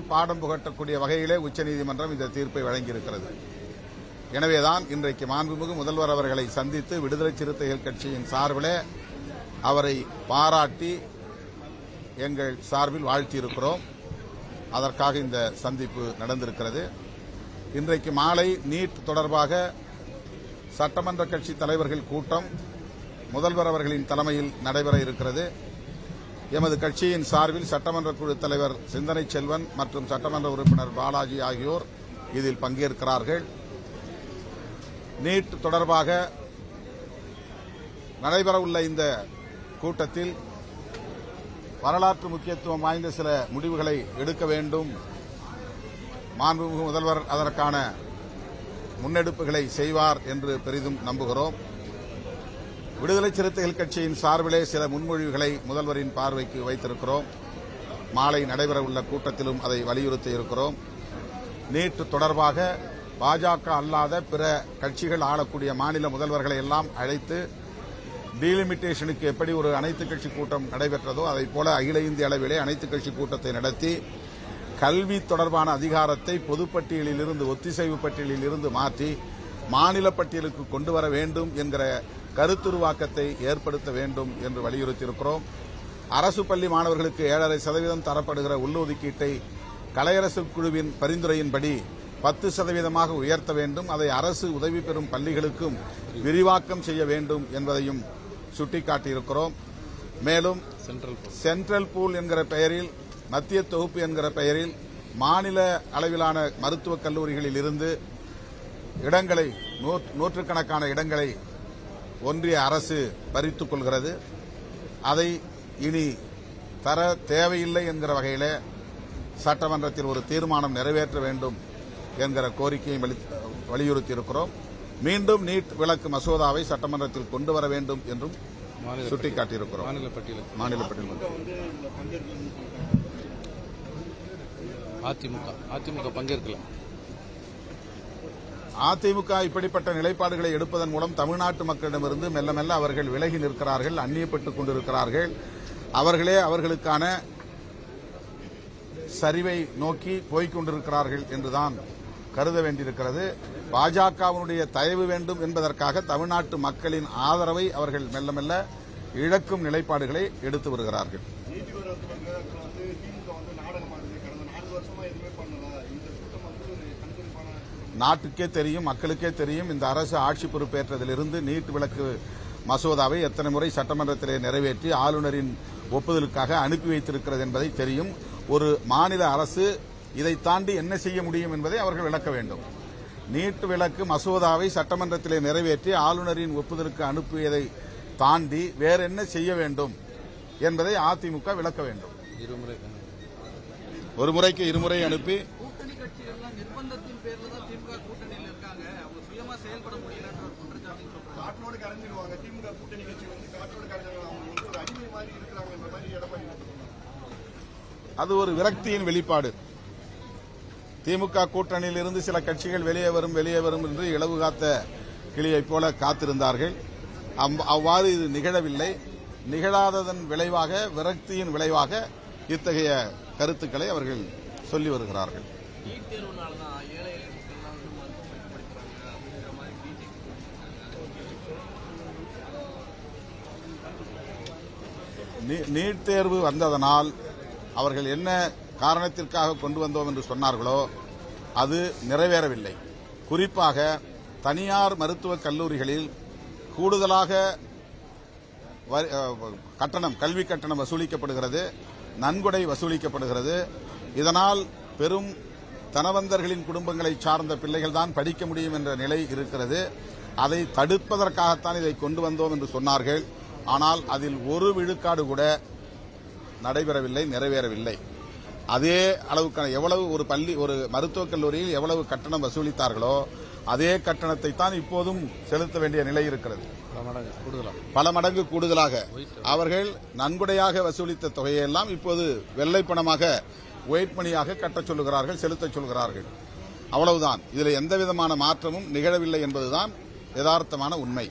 பாடம் புகட்டக்கூடிய வகையிலே உச்சநீதிமன்றம் இந்த தீர்ப்பை வழங்கியிருக்கிறது. எனவேதான் இன்றைக்கு மாண்புமிகு முதல்வர் அவர்களை சந்தித்து விடுதலை சிறுத்தைகள் கட்சியின் சார்பிலே அவரை பாராட்டி எங்கள் சார்பில் வாழ்த்தியிருக்கிறோம். அதற்காக இந்த சந்திப்பு நடந்திருக்கிறது. இன்றைக்கு மாலை நீட் தொடர்பாக சட்டமன்ற கட்சி தலைவர்கள் கூட்டம் முதல்வர் அவர்களின் தலைமையில் நடைபெற இருக்கிறது. எமது கட்சியின் சார்பில் சட்டமன்ற குழு தலைவர் சிந்தனை செல்வன் மற்றும் சட்டமன்ற உறுப்பினர் பாலாஜி ஆகியோர் இதில் பங்கேற்கிறார்கள். நீட் தொடர்பாக நடைபெறவுள்ள இந்த கூட்டத்தில் வரலாற்று முக்கியத்துவம் வாய்ந்த சில முடிவுகளை எடுக்க வேண்டும். மாண்புமிகு முதல்வர் அதற்கான முன்னெடுப்புகளை செய்வார் என்று பெரிதும் நம்புகிறோம். விடுதலை சிறுத்தைகள் கட்சியின் சார்பிலே சில முன்மொழிவுகளை முதல்வரின் பார்வைக்கு வைத்திருக்கிறோம். மாலை நடைபெறவுள்ள கூட்டத்திலும் அதை வலியுறுத்தி இருக்கிறோம். நேற்று தொடர்பாக பாஜக அல்லாத பிற கட்சிகள் ஆளக்கூடிய மாநில முதல்வர்களை எல்லாம் அழைத்து டீலிமிட்டேஷனுக்கு எப்படி ஒரு அனைத்து கட்சி கூட்டம் நடைபெற்றதோ அதைப் போல அகில இந்திய அளவிலே அனைத்து கட்சி கூட்டத்தை நடத்தி கல்வி தொடர்பான அதிகாரத்தை பொதுப்பட்டியலில் இருந்து ஒத்திசைவு பட்டியலில் இருந்து மாற்றி மாநில பட்டியலுக்கு கொண்டு வர வேண்டும் என்கிற கருத்துருவாக்கத்தை ஏற்படுத்த வேண்டும் என்று வலியுறுத்தியிருக்கிறோம். அரசு பள்ளி மாணவர்களுக்கு ஏழரை சதவீதம் தரப்படுகிற உள்ளொதுக்கீட்டை கலையரசு குழுவின் பரிந்துரையின்படி பத்து சதவீதமாக உயர்த்த வேண்டும். அதை அரசு உதவி பெறும் பள்ளிகளுக்கும் விரிவாக்கம் செய்ய வேண்டும் என்பதையும் சுட்டிக்காட்டியிருக்கிறோம். மேலும் சென்ட்ரல் பூல் என்கிற பெயரில் மத்திய தொகுப்பு என்கிற பெயரில் மாநில அளவிலான மருத்துவக் கல்லூரிகளில் இருந்து இடங்களை நூற்- நூற்றுக்கணக்கான இடங்களை ஒன்றிய அரசு பறித்துக் கொள்கிறது. அதை இனி தர தேவையில்லை என்கிற வகையில் சட்டமன்றத்தில் ஒரு தீர்மானம் நிறைவேற்ற வேண்டும் என்கிற கோரிக்கையை வலி- வலியுறுத்தியிருக்கிறோம். மீண்டும் நீட் விலக்கு மசோதாவை சட்டமன்றத்தில் கொண்டு வர வேண்டும் என்றும் சுட்டிக்காட்டியிருக்கிறோம். மாநில பட்டியல் அதிமுக அதிமுக பங்கேற்கல. அதிமுக இப்படிப்பட்ட நிலைப்பாடுகளை எடுப்பதன் மூலம் தமிழ்நாட்டு மக்களிடமிருந்து மெல்ல மெல்ல அவர்கள் விலகி நிற்கிறார்கள் அந்நியப்பட்டுக் கொண்டிருக்கிறார்கள். அவர்களே அவர்களுக்கான சரிவை நோக்கி போய்கொண்டிருக்கிறார்கள் என்றுதான் கருத வேண்டியிருக்கிறது. பாஜகவினுடைய தயவு வேண்டும் என்பதற்காக தமிழ்நாட்டு மக்களின் ஆதரவை அவர்கள் மெல்ல மெல்ல இழக்கும் நிலைப்பாடுகளை எடுத்து வருகிறார்கள் நீதிபதிகளுக்கு வந்து திமுக வந்து நாடகமானது கடந்த நாலு வருஷமா எதுவுமே பண்ணல இந்த கூட்டம் வந்து ஒரு கண்காணிப்பான கூட்டம். நாட்டுக்கே தெரியும் மக்களுக்கே தெரியும் இந்த அரசு ஆட்சி பொறுப்பேற்றதிலிருந்து நீட் விலக்கு மசோதாவை எத்தனை முறை சட்டமன்றத்திலே நிறைவேற்றி ஆளுநரின் ஒப்புதலுக்காக அனுப்பி வைத்திருக்கிறது என்பதை தெரியும். ஒரு மாநில அரசு இதை தாண்டி என்ன செய்ய முடியும் என்பதை அவர்கள் விளக்க வேண்டும். நீட் விலக்கு மசோதாவை சட்டமன்றத்திலே நிறைவேற்றி ஆளுநரின் ஒப்புதலுக்கு அனுப்பியதை தாண்டி வேற என்ன செய்ய வேண்டும் என்பதை அதிமுக விளக்க வேண்டும். ஒரு முறைக்கு இருமுறை அனுப்பி கட்சிகள்லாம் நிர்பந்தத்தின் பேர்ல தான் திமுக கூட்டணியில் இருக்காங்க. அவங்க சுயமா செயல்பட முடியலன்ற ஒரு குற்றச்சாட்டு சொல்றாங்க காற்றோடு கரைஞ்சிடுவாங்க. திமுக கூட்டணி கட்சி வந்து காற்றோடு கரைஞ்சாங்க அவங்க வந்து ஒரு அடிமை மாதிரி இருக்கிறாங்கன்ற மாதிரி எடப்பாடி. அது ஒரு விரக்தியின் வெளிப்பாடு. திமுக கூட்டணியில் இருந்து சில கட்சிகள் வெளியே வரும் வெளியே வரும் என்று இளவு காத்த கிளியைப் போல காத்திருந்தார்கள். அவ்வாறு இது நிகழவில்லை. நிகழாததன் விளைவாக விரக்தியின் விளைவாக இத்தகைய கருத்துக்களை அவர்கள் சொல்லி வருகிறார்கள். நீட் தேர்வுனால தான் ஏழை எளிய மக்கள்லாம் வந்து மருத்துவமனைக்கு படிக்கிறாங்க அப்படிங்கிற மாதிரி பிஜேபி நீ- நீட் தேர்வு வந்ததனால் அவர்கள் என்ன காரணத்திற்காக கொண்டு வந்தோம் என்று சொன்னார்களோ அது நிறைவேறவில்லை. குறிப்பாக தனியார் மருத்துவக் கல்லூரிகளில் கூடுதலாக வரி- கட்டணம் கல்வி கட்டணம் வசூலிக்கப்படுகிறது நன்கொடை வசூலிக்கப்படுகிறது. இதனால் பெரும் தனவந்தர்களின் குடும்பங்களை சார்ந்த பிள்ளைகள் தான் படிக்க முடியும் என்ற நிலை இருக்கிறது. அதை தடுப்பதற்காகத்தான் இதை கொண்டு வந்தோம் என்று சொன்னார்கள். ஆனால் அதில் ஒரு விழுக்காடு கூட நடைபெறவில்லை நிறைவேறவில்லை. அதே அளவுக்கான எவ்வளவு ஒரு பள்ளி ஒரு மருத்துவக் கல்லூரியில் எவ்வளவு கட்டணம் வசூலித்தார்களோ அதே கட்டணத்தை தான் இப்போதும் செலுத்த வேண்டிய நிலை இருக்கிறது. பல மடங்கு கூடுதலாக. அவர்கள் நன்கொடையாக வசூலித்த தொகையெல்லாம் இப்போது வெள்ளை பணமாக ஒயிட் மணியாக கட்டச் சொல்லுகிறார்கள் செலுத்தச் சொல்கிறார்கள் அவ்வளவுதான். இதில் எந்த விதமான மாற்றமும் நிகழவில்லை என்பதுதான் யதார்த்தமான உண்மை.